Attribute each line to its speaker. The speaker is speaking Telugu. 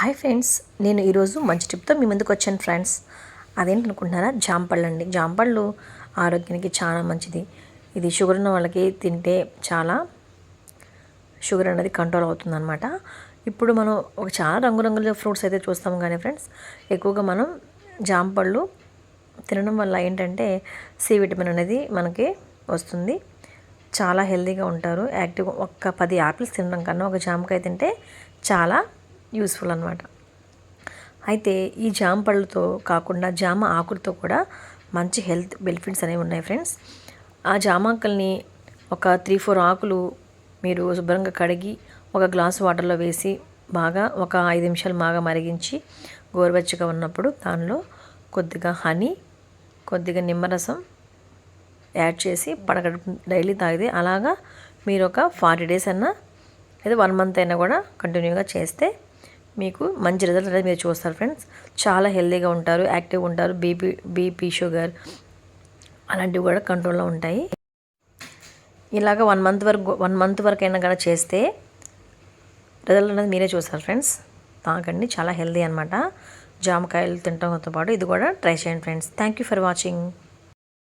Speaker 1: హాయ్ ఫ్రెండ్స్ నేను ఈరోజు మంచి టిప్తో మీ ముందుకు వచ్చాను ఫ్రెండ్స్ అదేంటనుకుంటున్నారా? జాంపళ్ళు అండి. జాంపళ్ళు ఆరోగ్యానికి చాలా మంచిది. ఇది షుగర్ ఉన్న వాళ్ళకి తింటే చాలా షుగర్ అనేది కంట్రోల్ అవుతుందన్నమాట. ఇప్పుడు మనం ఒక చాలా రంగురంగుల ఫ్రూట్స్ అయితే చూస్తాం కానీ ఫ్రెండ్స్ ఎక్కువగా మనం జాంపళ్ళు తినడం వల్ల ఏంటంటే సి విటమిన్ అనేది మనకి వస్తుంది. చాలా హెల్తీగా ఉంటారు. యాక్టివ్ ఒక్క పది యాపిల్స్ తినడం కన్నా ఒక జామకాయ తింటే చాలా యూస్ఫుల్ అనమాట అయితే ఈ జామ పళ్ళతో కాకుండా జామ ఆకులతో కూడా మంచి హెల్త్ బెనిఫిట్స్ అనేవి ఉన్నాయి ఫ్రెండ్స్. ఆ జామ ఆకుల్ని ఒక త్రీ ఫోర్ ఆకులు మీరు శుభ్రంగా కడిగి ఒక గ్లాస్ వాటర్లో వేసి బాగా ఒక ఐదు నిమిషాలు బాగా మరిగించి గోరువెచ్చగా ఉన్నప్పుడు దానిలో కొద్దిగా హనీ కొద్దిగా నిమ్మరసం యాడ్ చేసి పడగ డైలీ తాగితే అలాగా మీరు ఒక ఫార్టీ డేస్ అన్నా లేదా వన్ మంత్ అయినా కూడా కంటిన్యూగా చేస్తే మీకు మంచి రిజల్ట్ అనేది మీరు చూస్తారు ఫ్రెండ్స్ చాలా హెల్తీగా ఉంటారు యాక్టివ్గా ఉంటారు బీపీ బీపీ షుగర్ అలాంటివి కూడా కంట్రోల్లో ఉంటాయి. ఇలాగ వన్ మంత్ వరకు వన్ మంత్ వరకు అయినా కూడా చేస్తే రిజల్ట్ అనేది మీరే చూస్తారు ఫ్రెండ్స్ తాగండి చాలా హెల్తీ అనమాట జామకాయలు తినడంతో పాటు ఇది కూడా ట్రై చేయండి friends thank you for watching